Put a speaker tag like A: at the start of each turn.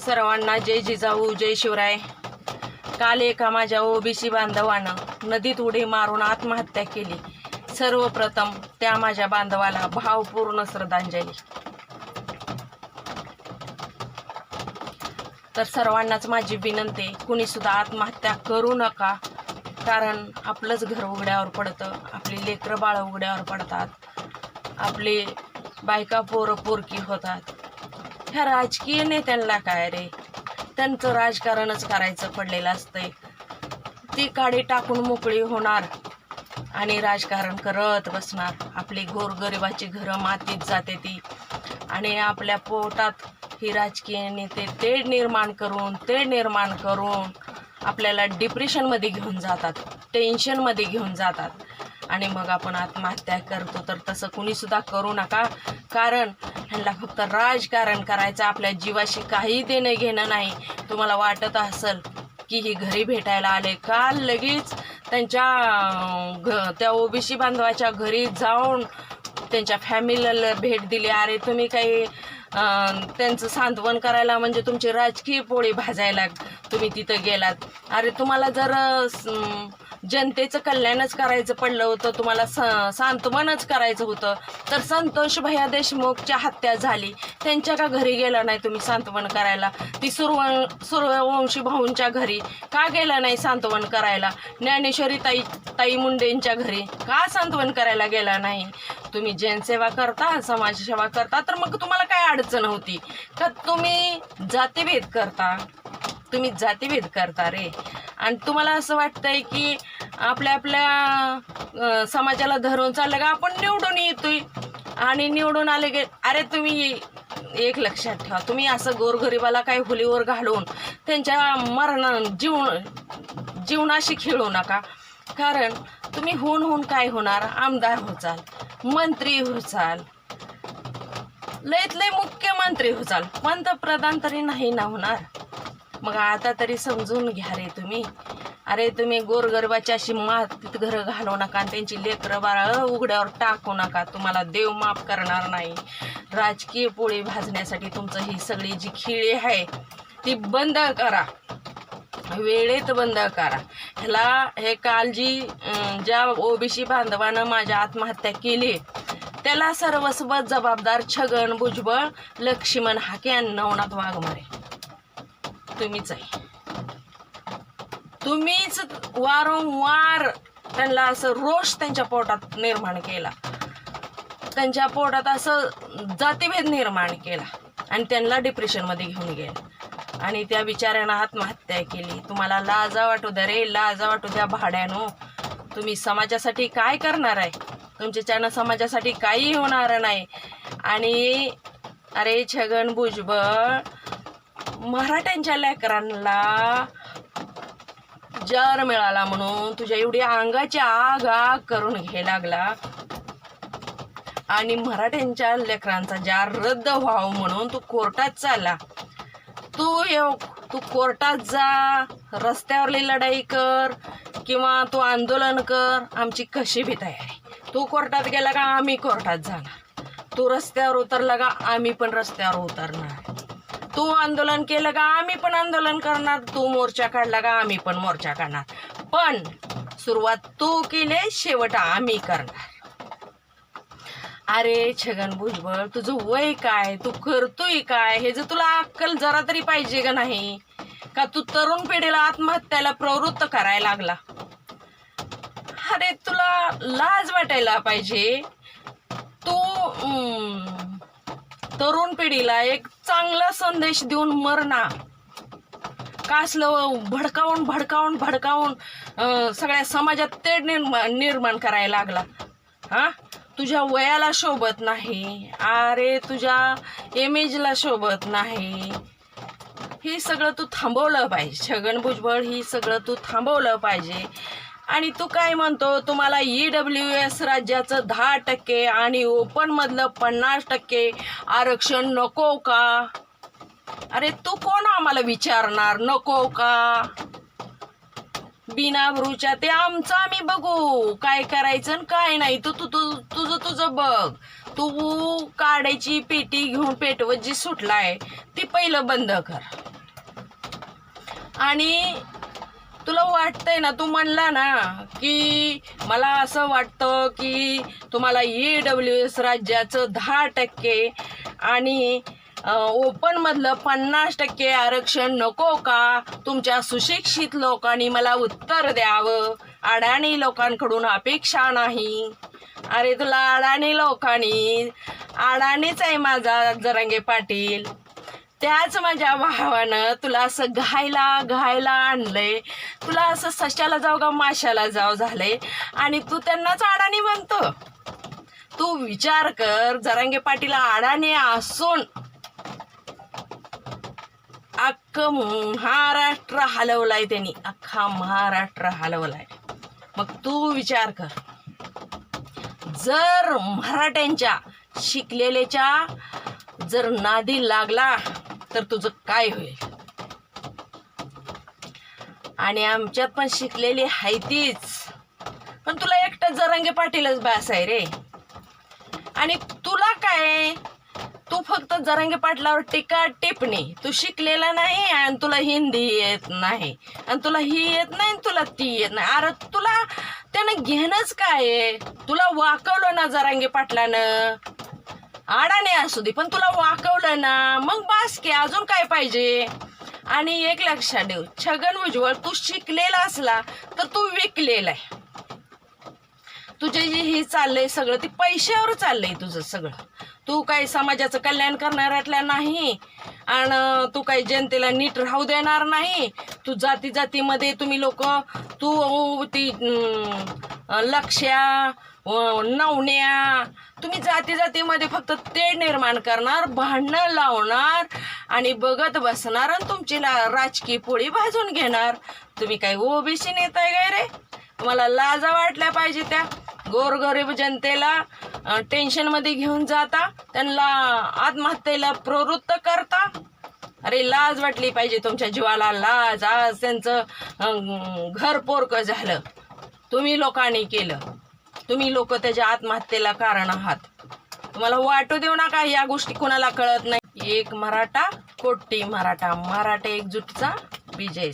A: सर्वांना जय जिजाऊ जय शिवराय. काल एका माझ्या ओबीसी बांधवानं नदीत उडी मारून आत्महत्या केली. सर्वप्रथम त्या माझ्या बांधवाला भावपूर्ण श्रद्धांजली. तर सर्वांनाच माझी विनंती कुणीसुद्धा कुणी सुद्धा आत्महत्या करू नका कारण आपलंच घर उघड्यावर पडतं आपली लेकरं बाळ उघड्यावर पडतात आपली बायका पोरं पोरकी होतात. ह्या राजकीय नेत्यांना काय रे? त्यांचं राजकारणच करायचं पडलेलं असतंय. ती काडी टाकून मोकळी होणार आणि राजकारण करत बसणार. आपली गोरगरिबाची घरं मातीत जाते ती. आणि आपल्या पोटात ही राजकीय नेते तेढ निर्माण करून तेढ निर्माण करून आपल्याला डिप्रेशनमध्ये घेऊन जातात टेन्शनमध्ये घेऊन जातात. आणि मग आपण आत्महत्या करतो. तर तसं कुणीसुद्धा करू नका. कारण ह्यांना फक्त राजकारण करायचं आपल्या जीवाशी काही देणं घेणं नाही. तुम्हाला वाटत असेल की ही घरी भेटायला आले काल लगेच त्यांच्या घ त्या ओबीसी बांधवाच्या घरी जाऊन त्यांच्या फॅमिलीला भेट दिली. अरे तुम्ही काही त्यांचं सांत्वन करायला म्हणजे तुमची राजकीय पोळी भाजायला तुम्ही तिथं गेलात. अरे तुम्हाला जर जनतेचं कल्याणच करायचं पडलं होतं तुम्हाला स सांत्वनच करायचं होतं तर संतोष भैया देशमुखच्या हत्या झाली. त्यांच्या का घरी गेला नाही तुम्ही सांत्वन करायला? ती सुरव सूर्यवंशी भाऊंच्या घरी का गेला नाही सांत्वन करायला? ज्ञानेश्वरी ताई ताई मुंडेंच्या घरी का सांत्वन करायला गेला नाही? तुम्ही जनसेवा करता समाजसेवा करता तर मग तुम्हाला काय अडचण होती? का तुम्ही जातीभेद करता? तुम्ही जातीभेद करता रे. आणि तुम्हाला असं वाटतंय की आपल्या आपल्या समाजाला धरून चाललं का? आपण निवडून येतोय. आणि निवडून आले गे अरे तुम्ही एक लक्षात ठेवा. तुम्ही असं गोरगरिबाला काही हुलीवर घालून त्यांच्या मरण जीवन जीवनाशी खेळू नका. कारण तुम्ही होऊन होऊन काय होणार? आमदार होचाल. मंत्री होचाल लयत लय मुख्यमंत्री होचाल पंतप्रधान तरी नाही ना होणार. मग आता तरी समजून घ्या रे तुम्ही. अरे तुम्ही गोरगरबाची अशी मातीत घरं घालू नका आणि त्यांची लेकरं बाळ उघड्यावर टाकू नका. तुम्हाला देव माफ करणार नाही. राजकीय पोळी भाजण्यासाठी तुमचं ही सगळी जी खिळी आहे ती बंद करा. वेळेत बंद करा. ह्याला हे काल जी ज्या ओबीसी बांधवानं माझ्या आत्महत्या केली त्याला सर्वस्व जबाबदार छगन भुजबळ लक्ष्मण हाके आणि नवनाथ वाघमारे. तुम्हीच आहे. तुम्हीच वारंवार त्यांना असं रोष त्यांच्या पोटात निर्माण केला. त्यांच्या पोटात असं जातीभेद निर्माण केला. आणि त्यांना डिप्रेशनमध्ये घेऊन गेला. आणि त्या बिचाऱ्यानं आत्महत्या केली. तुम्हाला लाजा वाटू द्या रे लाजा वाटू द्या भाड्यानो. तुम्ही समाजासाठी काय करणार आहे? तुमच्याच्यानं समाजासाठी काही होणार नाही. आणि अरे छगन भुजबळ मराठ्यांच्या लेकरांना जार मिळाला म्हणून तुझ्या एवढी अंगाची आग आग करून घे लागला. आणि मराठ्यांच्या लेकरांचा जार रद्द व्हावं म्हणून तू कोर्टात चालला. तू येऊ तू कोर्टात जा रस्त्यावरली लढाई कर किंवा तू आंदोलन कर आमची कशी भी तयारी. तू कोर्टात गेला का आम्ही कोर्टात जाणार. तू रस्त्यावर उतरला का आम्ही पण रस्त्यावर उतरणार. तू आंदोलन केलं का आम्ही पण आंदोलन करणार. तू मोर्चा काढला का आम्ही पण मोर्चा काढणार. पण सुरुवात तू केली शेवट आम्ही करणार. अरे छगन भुजबळ तुझं वय काय? तू करतोय काय? हे जर तुला अक्कल जरा तरी पाहिजे का नाही? का तू तरुण पिढीला आत्महत्याला प्रवृत्त करायला लागला? अरे तुला लाज वाटायला पाहिजे. तू तरुण पिढीला एक चांगला संदेश देऊन मरणा कासलं भडकावून भडकावून भडकावून सगळ्या समाजात तेढ निर्माण निर्माण करायला लागला? हा? तुझ्या वयाला शोभत नाही. अरे तुझ्या इमेजला शोभत नाही. हे सगळं तू थांबवलं पाहिजे. छगन भुजबळ ही सगळं तू थांबवलं पाहिजे. आणि तू काय म्हणतो? तुम्हाला ई डब्ल्यू एस राज्याचं दहा टक्के आणि ओपनमधलं पन्नास टक्के आरक्षण नको का? अरे तू कोण आम्हाला विचारणार? नको का? बिनाभरूच्या ते आमचं आम्ही बघू. काय करायचं आणि काय नाही. तू तू तू तुझं तुझं बघ. तू काढायची पेटी घेऊन पेटवत जी सुटलाय ती पहिलं बंद कर. आणि तुला वाटतंय ना तू म्हणला ना की मला असं वाटतं की तुम्हाला ई डब्ल्यू एस राज्याचं दहा टक्के आणि ओपनमधलं पन्नास टक्के आरक्षण नको का? तुमच्या सुशिक्षित लोकांनी मला उत्तर द्यावं. अडाणी लोकांकडून अपेक्षा नाही. अरे तुला अडाणी लोकांनी अडाणीच आहे माझा जरांगे पाटील. त्याच माझ्या भावानं तुला असं घायला घायला आणलंय. तुला असं सशाला जाऊ का माशाला जाऊ झालंय? आणि तू त्यांनाच अडाणी म्हणतो तू विचार कर जरांगे पाटील अडाणी असून अख्खं महाराष्ट्र हलवलाय त्यांनी. अख्खा महाराष्ट्र हलवलाय. मग तू विचार कर. जर मराठ्यांच्या शिकलेल्याच्या जर नादी लागला तर तुझं काय होईल? आणि आमच्यात पण शिकलेली आहे तीच. पण तुला एकटं जरांगे पाटीलच बास आहे रे. आणि तुला काय? जरांगे पाटलावर टीका टिपणी तू शिकलेला नाही आणि तुला हिंदी येत नाही. आणि तुला ही येत नाही तुला ती येत नाही. अरे तुला त्यानं घेणंच काय आहे? तुला वाकवलं ना जरांगे पाटलानं? आडाने असू दे पण तुला वाकवलं ना? मग बास की अजून काय पाहिजे? आणि एक लक्षात ठेव छगन भुजबळ तू शिकलेला असला तर तू विकलेला आहे. तुझे जे हे चाललंय सगळं ते पैशावर चाललंय तुझं सगळं. तू काही समाजाचं कल्याण करणाऱ्यातल्या नाही आणि तू काही जनतेला नीट राहू देणार नाही. तू जाती जातीमध्ये तुम्ही लोक तू ती लक्ष्या नवण्या तुम्ही जाती जातीमध्ये फक्त ते निर्माण करणार भांडणं लावणार आणि बघत बसणार आणि तुमची ला राजकीय पोळी भाजून घेणार. तुम्ही काही ओबीसी नेताय काय रे? मला लाजा वाटल्या पाहिजे त्या. गोरगरीब जनतेला टेन्शनमध्ये घेऊन जाता त्यांना आत्महत्येला प्रवृत्त करता. अरे लाज वाटली पाहिजे तुमच्या जीवाला. लाज आज त्यांचं घर पोरक झालं. तुम्ही लोकांनी केलं. तुम्ही लोक त्याच्या आत्महत्येला कारण आहात. तुम्हाला वाटू देऊ नका या गोष्टी कोणाला कळत नाही. एक मराठा कोटी मराठा. मराठा एकजुटचा विजय